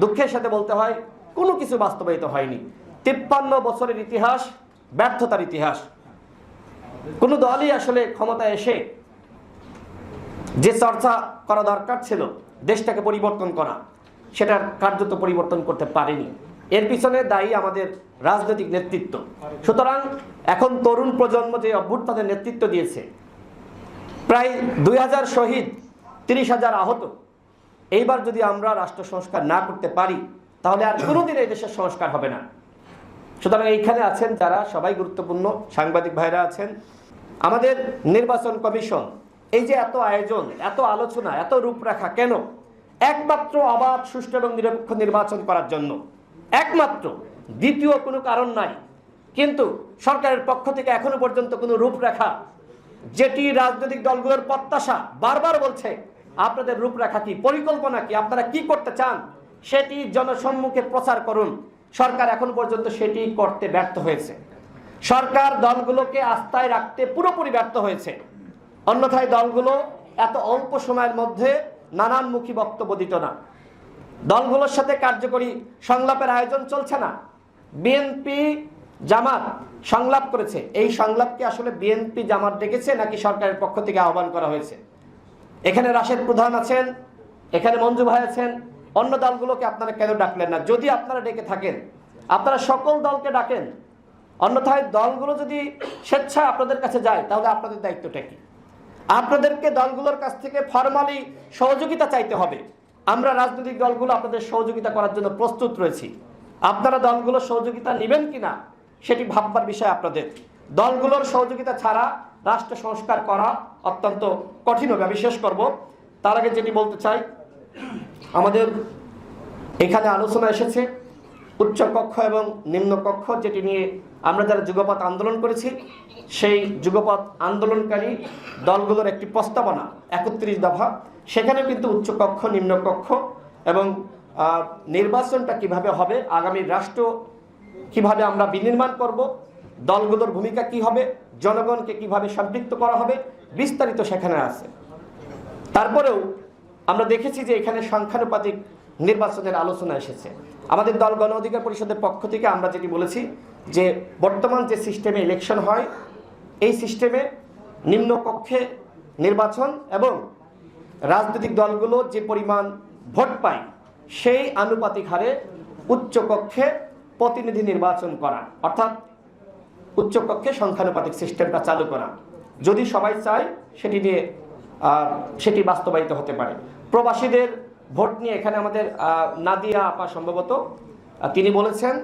দুঃখের সাথে বলতে হয়, কোনো কিছু বাস্তবায়িত হয়নি। তিপ্পান্ন বছরের ইতিহাস, ব্যর্থতার ইতিহাস। কোনো দলই আসলে ক্ষমতায় এসে যে চর্চা করা দরকার ছিল, দেশটাকে পরিবর্তন করা, সেটার কার্যত পরিবর্তন করতে পারেনি। এর পিছনে দায়ী আমাদের রাজনৈতিক নেতৃত্ব। সুতরাং এখন তরুণ প্রজন্ম যে অভ্যুত্থানের নেতৃত্ব দিয়েছে, প্রায় দুই হাজার শহীদ, তিরিশ হাজার আহত এইবার যদি আমরা রাষ্ট্র সংস্কার না করতে পারি, তাহলে আর কোনোদিন এই দেশের সংস্কার হবে না। সুতরাং এইখানে আছেন যারা, সবাই গুরুত্বপূর্ণ সাংবাদিক ভাইরা আছেন। আমাদের নির্বাচন কমিশন, এই যে এত আয়োজন, এত আলোচনা, এত রূপরেখা কেন? একমাত্র অবাধ, সুষ্ঠু এবং নিরপেক্ষ নির্বাচন করার জন্য। একমাত্র, দ্বিতীয় কোনো কারণ নাই। কিন্তু সরকারের পক্ষ থেকে এখনও পর্যন্ত কোনো রূপরেখা, যেটি রাজনৈতিক দলগুলোর প্রত্যাশা বারবার বলছে আপনাদের রূপরেখা কি, পরিকল্পনা কি, আপনারা কি করতে চান, সেটি জনসম্মুখে প্রচার করুন। সরকার এখন পর্যন্ত সেটি করতে ব্যর্থ হয়েছে। সরকার দলগুলোকে আস্থায় রাখতে পুরোপুরি ব্যর্থ হয়েছে। অন্যথায় দলগুলো এত অল্প সময়ের মধ্যে নানানমুখী বক্তব্য দিত না। দলগুলোর সাথে কার্যকরী সংলাপের আয়োজন চলছে না। বিএনপি জামাত সংলাপ করেছে। এই সংলাপকে আসলে বিএনপি জামাত ডেকেছে নাকি সরকারের পক্ষ থেকে আহ্বান করা হয়েছে? এখানে রাশেদ প্রধান আছেন, এখানে মঞ্জু ভাই আছেন, অন্য দলগুলোকে আপনারা কেন ডাকলেন না? যদি আপনারা ডেকে থাকেন, আপনারা সকল দলকে ডাকেন, অন্যথায় দলগুলো যদি স্বেচ্ছায় আপনাদের কাছে যায়, তাহলে আপনাদের দায়িত্বটা কি? আপনাদেরকে দলগুলোর কাছ থেকে ফরমালি সহযোগিতা চাইতে হবে। আমরা রাজনৈতিক দলগুলো আপনাদের সহযোগিতা করার জন্য প্রস্তুত রয়েছি। আপনারা দলগুলোর সহযোগিতা নেবেন কিনা, সেটি ভাববার বিষয় আপনাদের। দলগুলোর সহযোগিতা ছাড়া রাষ্ট্র সংস্কার করা অত্যন্ত কঠিন হবে। আমি শেষ করব। তার আগে যেটি বলতে চাই, আমাদের এখানে আলোচনা এসেছে উচ্চ কক্ষ এবং নিম্ন কক্ষ, যেটি নিয়ে আমরা যারা যুগপথ আন্দোলন করেছি, সেই যুগপথ আন্দোলনকারী দলগুলোর একটি প্রস্তাবনা, একত্রিশ দফা। সেখানে কিন্তু উচ্চ কক্ষ, নিম্ন কক্ষ এবং নির্বাচনটা কীভাবে হবে, আগামী রাষ্ট্র কীভাবে আমরা বিনির্মাণ করব, দলগুলোর ভূমিকা কি হবে জনগণকে কীভাবে সম্পৃক্ত করা হবে, বিস্তারিত সেখানে আছে। তারপরেও আমরা দেখেছি যে এখানে সংখ্যানুপাতিক নির্বাচনের আলোচনা এসেছে। আমাদের দল গণ অধিকার পরিষদের পক্ষ থেকে আমরা যেটি বলেছি যে বর্তমান যে সিস্টেমে ইলেকশন হয়, এই সিস্টেমে নিম্নকক্ষে নির্বাচন এবং রাজনৈতিক দলগুলো যে পরিমাণ ভোট পায়, সেই আনুপাতিক হারে উচ্চকক্ষে প্রতিনিধি নির্বাচন করা। অর্থাৎ উচ্চকক্ষে সংখ্যানুপাতিক সিস্টেমটা চালু করা। যদি সবাই চায়, সেটি নিয়ে সেটি বাস্তবায়িত হতে পারে। প্রবাসীদের ভোট নিয়ে এখানে আমাদের নাদিয়া আপা সম্ভবত তিনি বলেছেন